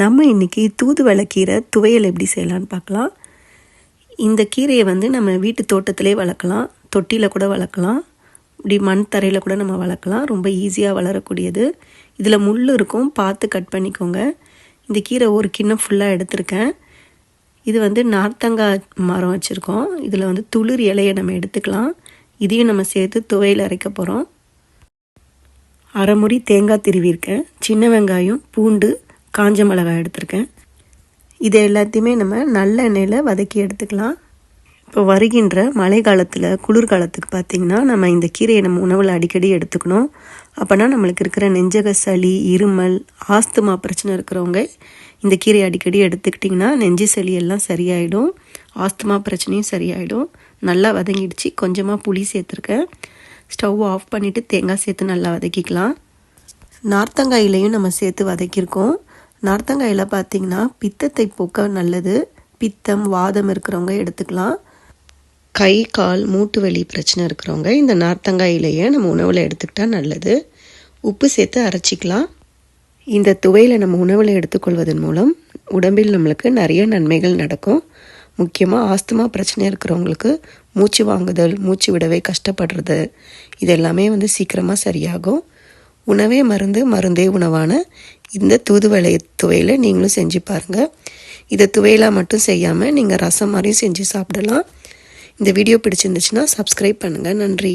நம்ம இன்றைக்கி தூதுவளை கீரை துவையல் எப்படி செய்யலான்னு பார்க்கலாம். இந்த கீரையை வந்து நம்ம வீட்டு தோட்டத்திலே வளர்க்கலாம். தொட்டியில் கூட வளர்க்கலாம். இப்படி மண் தரையில் கூட நம்ம வளர்க்கலாம். ரொம்ப ஈஸியாக வளரக்கூடியது. இதில் முள் இருக்கும். பார்த்து கட் பண்ணிக்கோங்க. இந்த கீரை ஒரு கிண்ணம் ஃபுல்லாக எடுத்திருக்கேன். இது வந்து நார்த்தங்காய் மரம் வச்சுருக்கோம். இதில் வந்து துளிர் இலையை நம்ம எடுத்துக்கலாம். இதையும் நம்ம சேர்த்து துவையில் அரைக்க போகிறோம் அரைமுடி தேங்காய் திருவிருக்கேன் சின்ன வெங்காயம் பூண்டு காஞ்ச மிளகாய் எடுத்திருக்கேன். இது எல்லாத்தையுமே நம்ம நல்ல எண்ணெயில் வதக்கி எடுத்துக்கலாம். இப்போ வருகின்ற மழை காலத்தில் குளிர்காலத்துக்கு பார்த்திங்கன்னா நம்ம இந்த கீரையை நம்ம உணவில் அடிக்கடி எடுத்துக்கணும். அப்போனா நம்மளுக்கு இருக்கிற நெஞ்சக சளி இருமல் ஆஸ்துமா பிரச்சனை இருக்கிறவங்க இந்த கீரையை அடிக்கடி எடுத்துக்கிட்டிங்கன்னா நெஞ்சு சளி எல்லாம் சரியாயிடும். ஆஸ்துமா பிரச்சனையும் சரியாயிடும். நல்லா வதங்கிடுச்சு. கொஞ்சமாக புளி சேர்த்துருக்கேன். ஸ்டவ் ஆஃப் பண்ணிவிட்டு தேங்காய் சேர்த்து நல்லா வதக்கிக்கலாம். நார்த்தங்காயிலையும் நம்ம சேர்த்து வதக்கியிருக்கோம். நார்த்தங்காயில் பார்த்திங்கன்னா பித்தத்தை போக்க நல்லது. பித்தம் வாதம் இருக்கிறவங்க எடுத்துக்கலாம். கை கால் மூட்டு வலி பிரச்சனை இருக்கிறவங்க இந்த நார்த்தங்காயிலேயே நம்ம உணவில் எடுத்துக்கிட்டால் நல்லது. உப்பு சேர்த்து அரைச்சிக்கலாம். இந்த துவையில் நம்ம உணவில் எடுத்துக்கொள்வதன் மூலம் உடம்பில் நம்மளுக்கு நிறைய நன்மைகள் நடக்கும். முக்கியமாக ஆஸ்துமா பிரச்சனை இருக்கிறவங்களுக்கு மூச்சு வாங்குதல் மூச்சு விடவே கஷ்டப்படுறது இது எல்லாமே வந்து சீக்கிரமாக சரியாகும். உணவே மருந்து மருந்தே உணவான இந்த தூதுவளை துவையில் நீங்களும் செஞ்சு பாருங்கள் இதை துவையலாக மட்டும் செய்யாமல் நீங்கள் ரசம் மாதிரியும் செஞ்சு சாப்பிடலாம். இந்த வீடியோ பிடிச்சிருந்துச்சுன்னா சப்ஸ்கிரைப் பண்ணுங்கள் நன்றி.